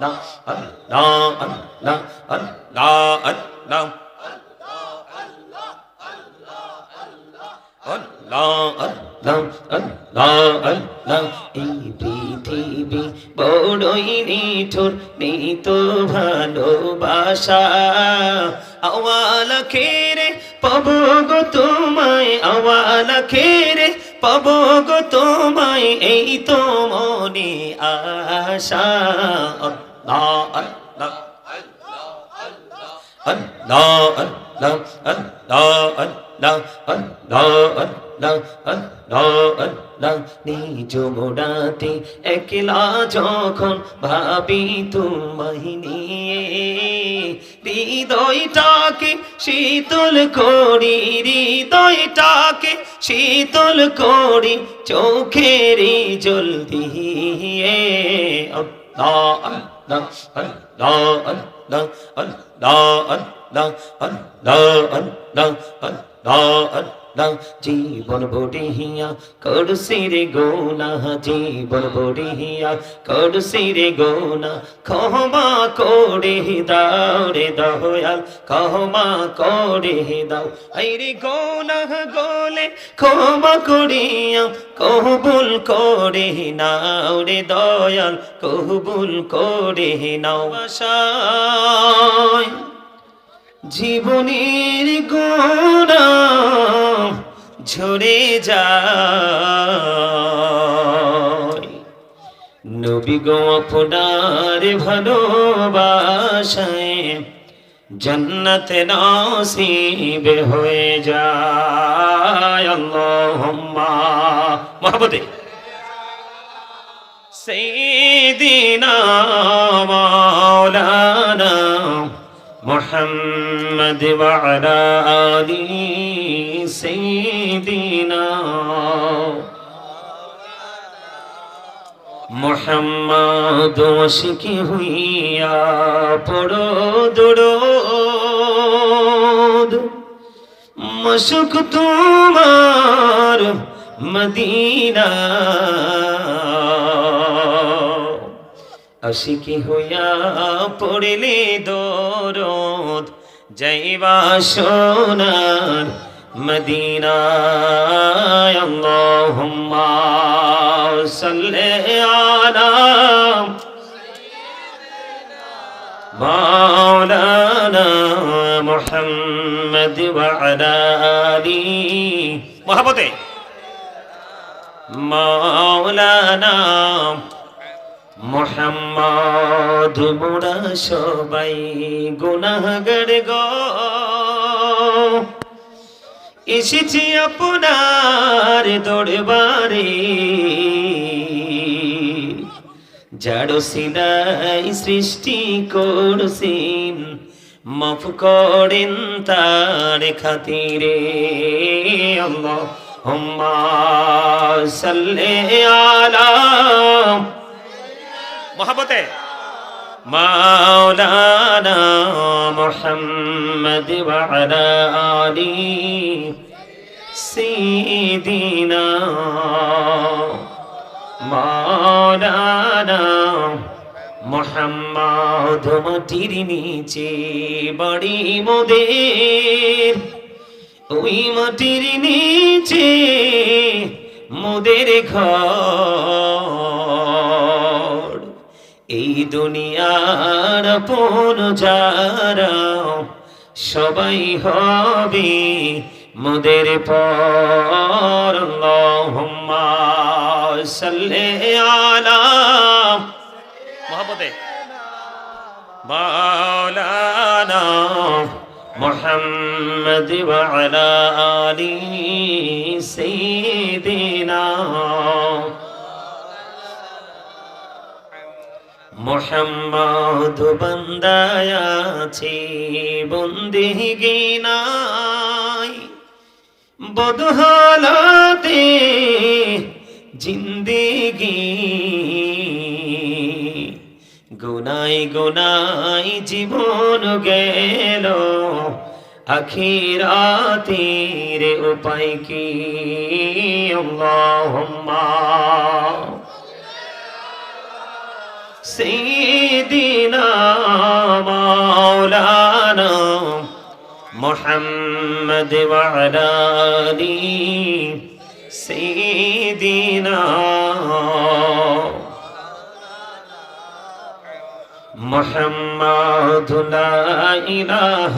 না না না না না এই পৃথিবী বড়ই নিঠুর নিত ভালোবাসা আওয়াল খেরে পাব গো গো তোমায় এই তো মনে আশা নিজ মোড়াতে একলা যখন ভাবি তুমি নিয়ে, হৃদয়টাকে শীতল করি, হৃদয়টাকে শীতল করি, চোখেরই জল la la la la la আল্লাহ জীবন বড়িয়া করছি রে গোনা, জীবন বড়িয়া করছি রে গোনা, ক্ষমা করে দাও রে দয়াল, ক্ষমা করে দাও। এই গোনা গোলে ক্ষমা করিয়া, কবুল করে নাও রে দয়াল, কবুল করে নাও। আশায় জীবনের গোড়া ঝরে যায়। নবী গো আপনার ভালোবাসায় জন্নতে নসিব হয়ে যায়। আল্লাহুম্মা মহব্বতে। সাইয়্যিদিনা মাওলানা محمد وعلى آل سيدنا محمد وشكي هيا پڑو درود مشک تمار مدینہ আশিকি হইয়া পড়িলে দরদ? যাইবা সোনার মদিনায় আল্লাহুম্মা সাল্লি আলা মাওলানা মুহাম্মদ ওয়া আলা মোহাম্মদ মোরা সবাই গুনাহগার গো। এসেছি আপনার দরবারে। যাড়ো সিলাই সৃষ্টি করছেন, মাফ করেন তার খাতিরে। আল্লাহ সাল্লি আলা মহাবতে মাওলানা মুহাম্মদ ওয়া আলা আলি সিদিনা মাওলানা মোহাম্মদ মাটির নিচে বাড়ি মোদের, ওই মাটির নিচে মোদের ঘর। এই দুনিয়ার আপন যারা সবাই হবে মোদের পর আল্লাহুম্মা সাল্লি আলা মহব্বতে মাওলানা محمد وعلى آل سيدنا মোহাম্মদ বান্দায় আছে বন্দিগি নাই বদহালাতে জিন্দিগি। গুনাই গুনাই জীবন গেল, আখিরাতের উপায় কি? আল্লাহুম্মা। سيدنا مولانا محمد وعلى آله سيدنا محمد لا إله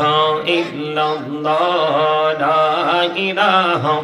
إلا الله لا إله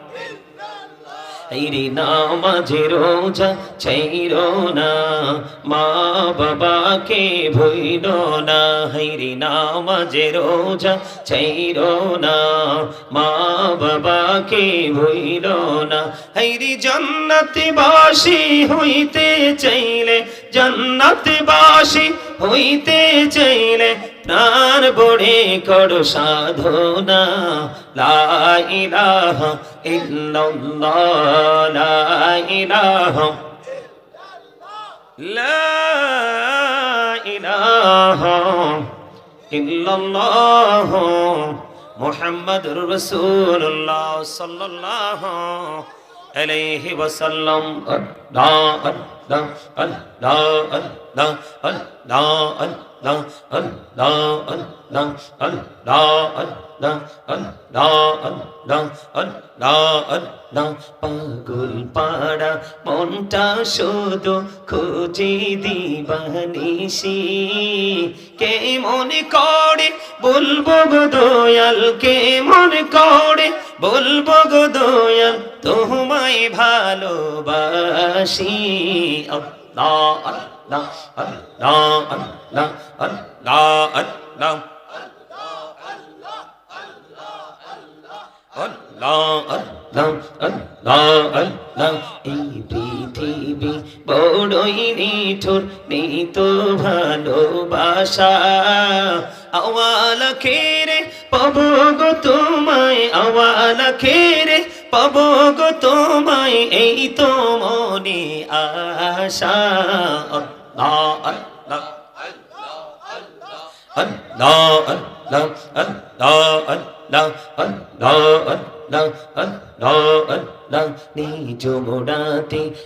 এইরে নামাজে রোজা চাইর না, মা বাবাকে ভইল না। হৈরে নামাজে রোজা চাইর না, মা বাবাকে ভইল না। হৈরে জান্নাতে বাসি হইতে চাইলে জান্নাতে বাসি হইতে চাইলে তার বড়ে করো সাধনা লাইলাহ ইল্লাল্লাহ লাইলাহ লাইলাহ ইল্লাল্লাহ মুহাম্মাদুর রাসূলুল্লাহ সাল্লাল্লাহু আলাইহি ওয়াসাল্লাম লা লা লা লা লা lang an la an lang an la an lang an la an lang an la an lang পাগল পাড়া মনটা শুধু খুঁজে দিবানিসি কে মনে করে বলব গো দয়াল কে মনে করে বলব গো দয়াল তোমায় ভালোবাসি আল্লাহ আল্লাহ আল্লাহ আল্লাহ আল্লাহ আল্লাহ এই পৃথিবী বড়ই নিঠুর গো তোমায়, এই তো মনে আশা। নিজ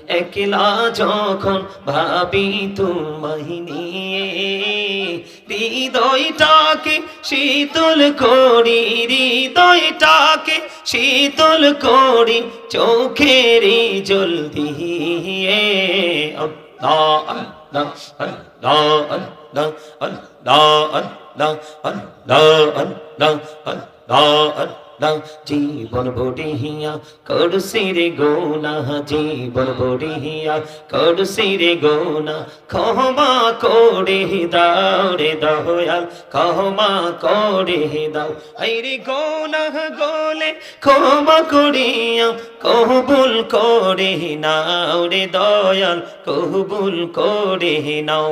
একলা যখন ভাবি তুমি নিয়ে, হৃদয়টাকে শীতল করি, হৃদয়টাকে শীতল করি, চোখেরি জলদি দিয়ে। আল্লাহ। la la la la আল্লাহ জীবন বড়িয়া করছি রে গোনা, জীবন বড়িয়া করছি রে গোনা, ক্ষমা করে দাও রে দয়াল, ক্ষমা করে দাও। আইরে গোনা গোলে ক্ষমা করিয়া, কবুল করে নাও রে দয়াল, কবুল করে নাও।